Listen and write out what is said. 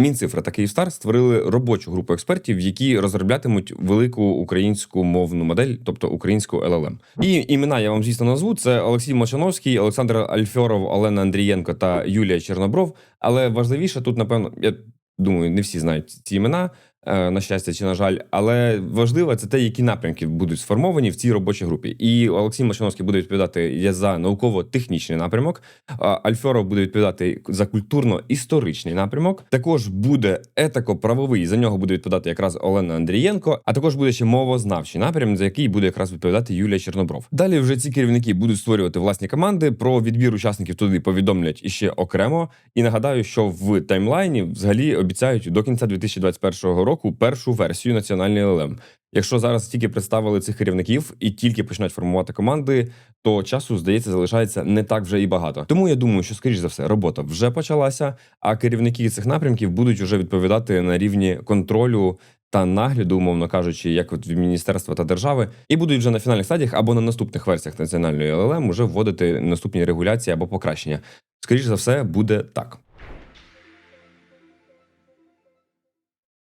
Мінцифра та Київстар створили робочу групу експертів, які розроблятимуть велику українську мовну модель, тобто українську LLM. І імена я вам звісно назву: це Олексій Мочановський, Олександр Альфьоров, Олена Андрієнко та Юлія Чорнобров. Але важливіше тут, напевно, я думаю, не всі знають ці імена. Е, На щастя чи на жаль, але важливо це те, які напрямки будуть сформовані в цій робочій групі. І Олексій Мочановський буде відповідати я за науково-технічний напрямок. Альфьоров буде відповідати за культурно-історичний напрямок. Також буде етико-правовий. За нього буде відповідати якраз Олена Андрієнко. А також буде ще мовознавчий напрям, за який буде якраз відповідати Юлія Чорнобров. Далі вже ці керівники будуть створювати власні команди. Про відбір учасників туди повідомлять іще окремо. І нагадаю, що в таймлайні взагалі обіцяють до кінця 2021 року першу версію національної ЛЛМ. Якщо зараз тільки представили цих керівників і тільки починають формувати команди, то часу здається залишається не так вже і багато. Тому я думаю, що скоріш за все робота вже почалася, а керівники цих напрямків будуть вже відповідати на рівні контролю. Та нагляду, умовно кажучи, як от від міністерства та держави, і будуть вже на фінальних стадіях або на наступних версіях національної ЛЛМ уже вводити наступні регуляції або покращення. Скоріше за все, буде так.